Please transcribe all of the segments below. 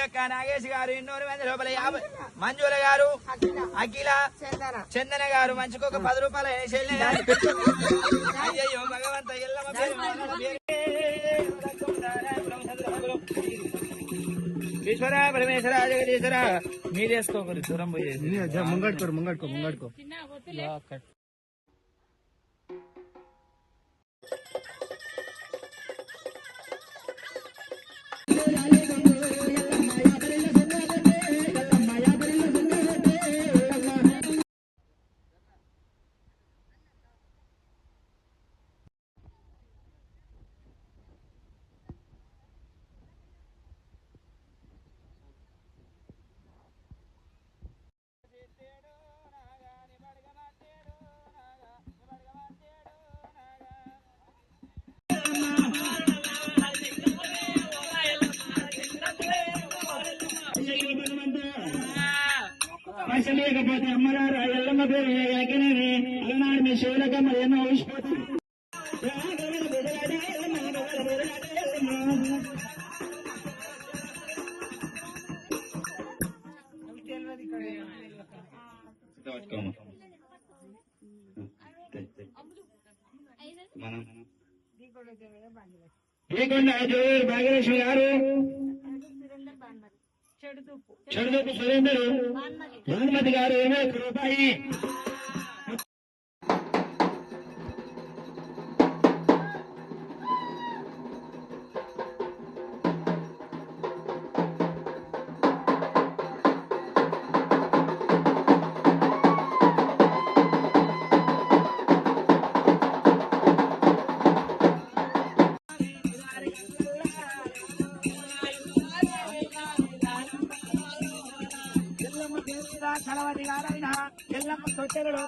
నాగా నాగేష్ గారు ఎన్నూరు మంది లోపల యాభై మంజుల. గారు అఖిల. చందన. గారు మంచికి ఒక పది రూపాయలు. అయ్యయ్యో భగవంత. ఈశ్వర పరమేశ్వర జగదీశ్వర. మీరు వేసుకోకరు దూరం పోయేసి ముంగడుకోరు ముంగడుకో ముంగడుకో. ఆశ లేకపోతే అమ్మగారు ఎల్లమ్మ పేరు ఎక్కడనే అలనాడు మీ శివులకమ్మ ఎన్నో ఊసిపోతుంది శ్రీకొండ జోయర్ భాగ్యలక్ష్మి గారు చెడుదూపు సురేందర్ భానుమతి గారు ఏమో ఒక రూపాయి కలవది గారైన ఎల్లమ్మ తొట్టెలలో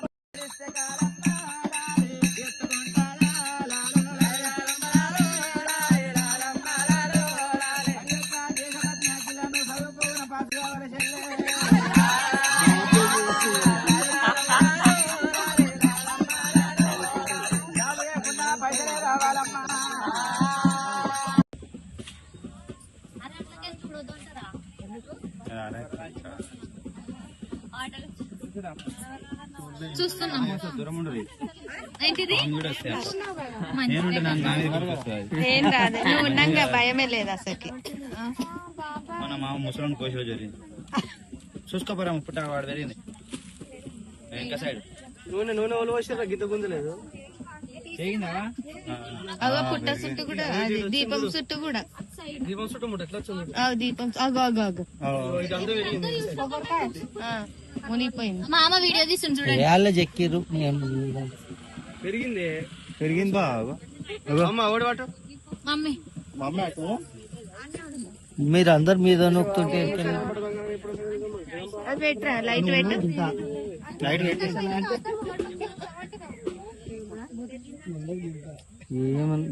పైసలే రావాలమ్మా చూస్తున్నాం ఏంటిది? ఏం రాదు నువ్వు ఉన్నాక భయమే లేదు అసలుకి. మన మామ ముసలాన్ని కోసి జరిగింది. చూసుకోపోరా పుట్ట వాడు జరిగింది. సైడ్ నూనె నూనె వాళ్ళు గింత గుంజలేదు. చేయిందా అగో పుట్ట చుట్టూ కూడా అది దీపం చుట్టూ కూడా. దీపం చుట్టూ దీపం అగో అగో అగో. మునిగిపోయింది. మా అమ్మ వీడియో చూడండి. పెరిగింది. పెరిగింది బాగా మమ్మీ. మీరు అందరు మీద నొక్కుతుంటే అది పెట్టరా లైట్ పెట్టు. లైట్ ఏమని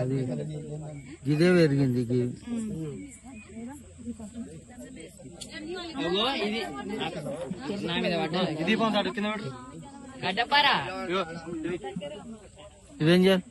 అది ఇదే పెరిగింది ఇది. దీపం కింద ఇదేం చేయాలి?